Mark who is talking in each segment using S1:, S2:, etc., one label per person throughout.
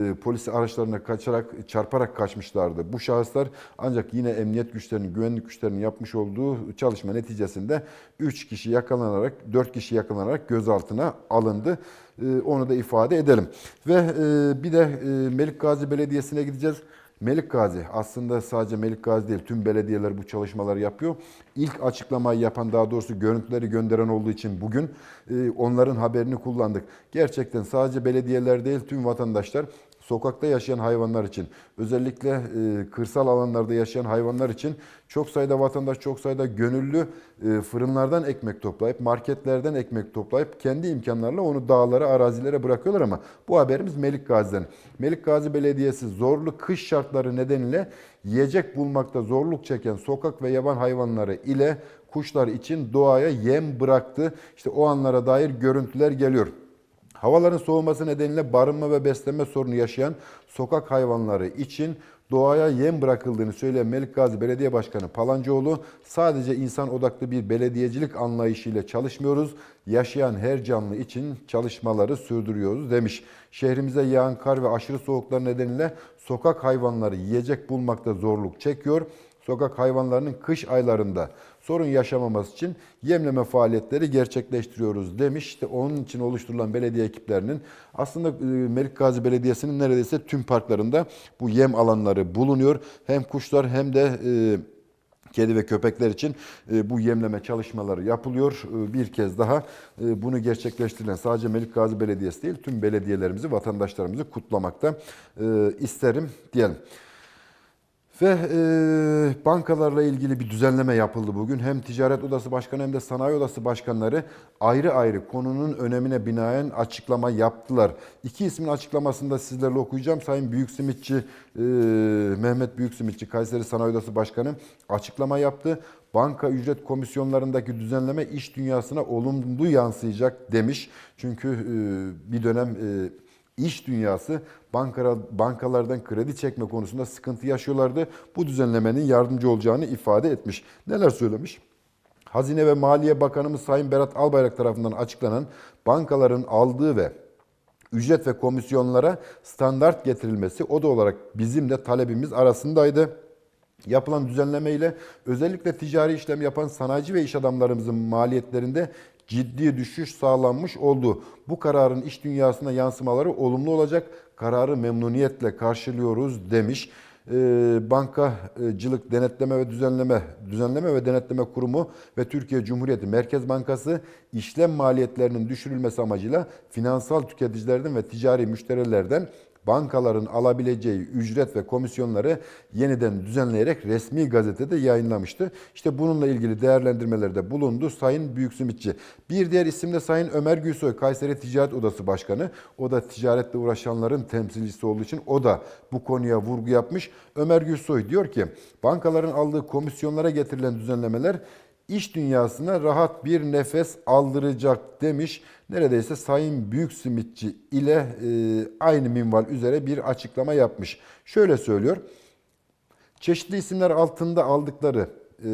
S1: e, polis araçlarına kaçarak, çarparak kaçmışlardı. Bu şahıslar ancak yine emniyet güçlerinin, güvenlik güçlerinin yapmış olduğu çalışma neticesinde 3 kişi yakalanarak, 4 kişi yakalanarak gözaltına alındı. E, Onu da ifade edelim. Ve e, bir de Melik Gazi Belediyesi'ne gideceğiz. Melik Gazi aslında sadece Melik Gazi değil tüm belediyeler bu çalışmaları yapıyor. İlk açıklamayı yapan daha doğrusu görüntüleri gönderen olduğu için bugün onların haberini kullandık. Gerçekten sadece belediyeler değil tüm vatandaşlar sokakta yaşayan hayvanlar için özellikle e, kırsal alanlarda yaşayan hayvanlar için çok sayıda vatandaş çok sayıda gönüllü e, fırınlardan ekmek toplayıp marketlerden ekmek toplayıp kendi imkanlarla onu dağlara arazilere bırakıyorlar ama bu haberimiz Melik Gazi'den. Melik Gazi Belediyesi zorlu kış şartları nedeniyle yiyecek bulmakta zorluk çeken sokak ve yaban hayvanları ile kuşlar için doğaya yem bıraktı. İşte o anlara dair görüntüler geliyor. Havaların soğuması nedeniyle barınma ve beslenme sorunu yaşayan sokak hayvanları için doğaya yem bırakıldığını söyleyen Melik Gazi Belediye Başkanı Palancıoğlu sadece insan odaklı bir belediyecilik anlayışıyla çalışmıyoruz. Yaşayan her canlı için çalışmaları sürdürüyoruz demiş. Şehrimize yağan kar ve aşırı soğuklar nedeniyle sokak hayvanları yiyecek bulmakta zorluk çekiyor sokak hayvanlarının kış aylarında sorun yaşamaması için yemleme faaliyetleri gerçekleştiriyoruz demiş. İşte onun için oluşturulan belediye ekiplerinin aslında e, Melik Gazi Belediyesi'nin neredeyse tüm parklarında bu yem alanları bulunuyor. Hem kuşlar hem de e, Kedi ve köpekler için e, bu yemleme çalışmaları yapılıyor. Bir kez daha bunu gerçekleştirilen sadece Melik Gazi Belediyesi değil tüm belediyelerimizi, vatandaşlarımızı kutlamakta isterim diyelim. Ve e, bankalarla ilgili bir düzenleme yapıldı bugün. Hem Ticaret Odası Başkanı hem de Sanayi Odası Başkanları ayrı ayrı konunun önemine binaen açıklama yaptılar. İki ismin açıklamasını da sizlerle okuyacağım. Sayın Büyüksimitçi, e, Mehmet Büyüksimitçi, Kayseri Sanayi Odası Başkanı açıklama yaptı. Banka ücret komisyonlarındaki düzenleme iş dünyasına olumlu yansıyacak demiş. Çünkü e, bir dönem... E, iş dünyası bankara, bankalardan kredi çekme konusunda sıkıntı yaşıyorlardı. Bu düzenlemenin yardımcı olacağını ifade etmiş. Neler söylemiş? Hazine ve Maliye Bakanımız Sayın Berat Albayrak tarafından açıklanan bankaların aldığı ve ücret ve komisyonlara standart getirilmesi o da olarak bizim de talebimiz arasındaydı. Yapılan düzenleme ile özellikle ticari işlem yapan sanayici ve iş adamlarımızın maliyetlerinde ciddi düşüş sağlanmış oldu. Bu kararın iş dünyasına yansımaları olumlu olacak. Kararı memnuniyetle karşılıyoruz demiş. Ee, Bankacılık Denetleme ve Düzenleme Düzenleme ve Denetleme Kurumu ve Türkiye Cumhuriyeti Merkez Bankası işlem maliyetlerinin düşürülmesi amacıyla finansal tüketicilerden ve ticari müşterilerden bankaların alabileceği ücret ve komisyonları yeniden düzenleyerek resmi gazetede yayınlamıştı. İşte bununla ilgili değerlendirmelerde bulundu Sayın Büyüksimitçi. Bir diğer isim de Sayın Ömer Gülsoy, Kayseri Ticaret Odası Başkanı. O da ticaretle uğraşanların temsilcisi olduğu için o da bu konuya vurgu yapmış. Ömer Gülsoy diyor ki bankaların aldığı komisyonlara getirilen düzenlemeler iş dünyasına rahat bir nefes aldıracak demiş. Neredeyse Sayın Büyük Simitçi ile e, aynı minval üzere bir açıklama yapmış. Şöyle söylüyor. Çeşitli isimler altında aldıkları e,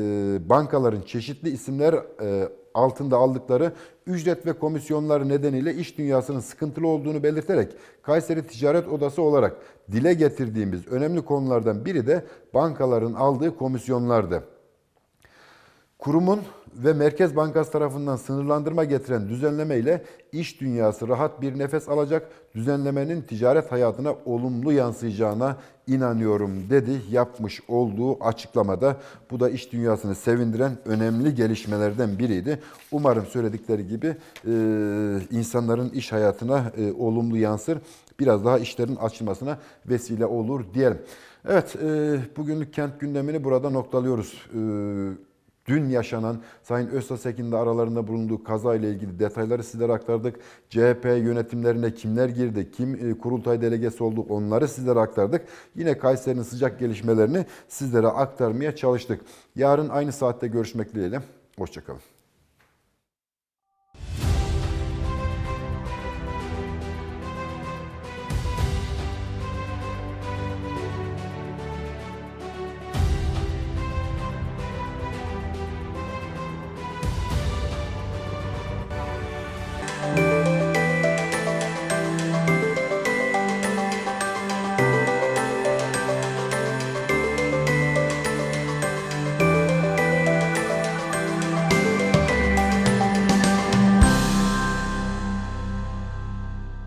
S1: bankaların çeşitli isimler e, altında aldıkları ücret ve komisyonları nedeniyle iş dünyasının sıkıntılı olduğunu belirterek Kayseri Ticaret Odası olarak dile getirdiğimiz önemli konulardan biri de bankaların aldığı komisyonlardı. Kurumun ve Merkez Bankası tarafından sınırlandırma getiren düzenleme ile iş dünyası rahat bir nefes alacak. Düzenlemenin ticaret hayatına olumlu yansıyacağına inanıyorum dedi yapmış olduğu açıklamada. Bu da iş dünyasını sevindiren önemli gelişmelerden biriydi. Umarım söyledikleri gibi e, insanların iş hayatına e, olumlu yansır. Biraz daha işlerin açılmasına vesile olur diyelim. Evet, e, bugünlük kent gündemini burada noktalıyoruz. E, dün yaşanan Sayın Öztasek'in de aralarında bulunduğu kaza ile ilgili detayları sizlere aktardık. CHP yönetimlerine kimler girdi, kim e, kurultay delegesi oldu onları sizlere aktardık. Yine Kayseri'nin sıcak gelişmelerini sizlere aktarmaya çalıştık. Yarın aynı saatte görüşmek dileğiyle. Hoşçakalın.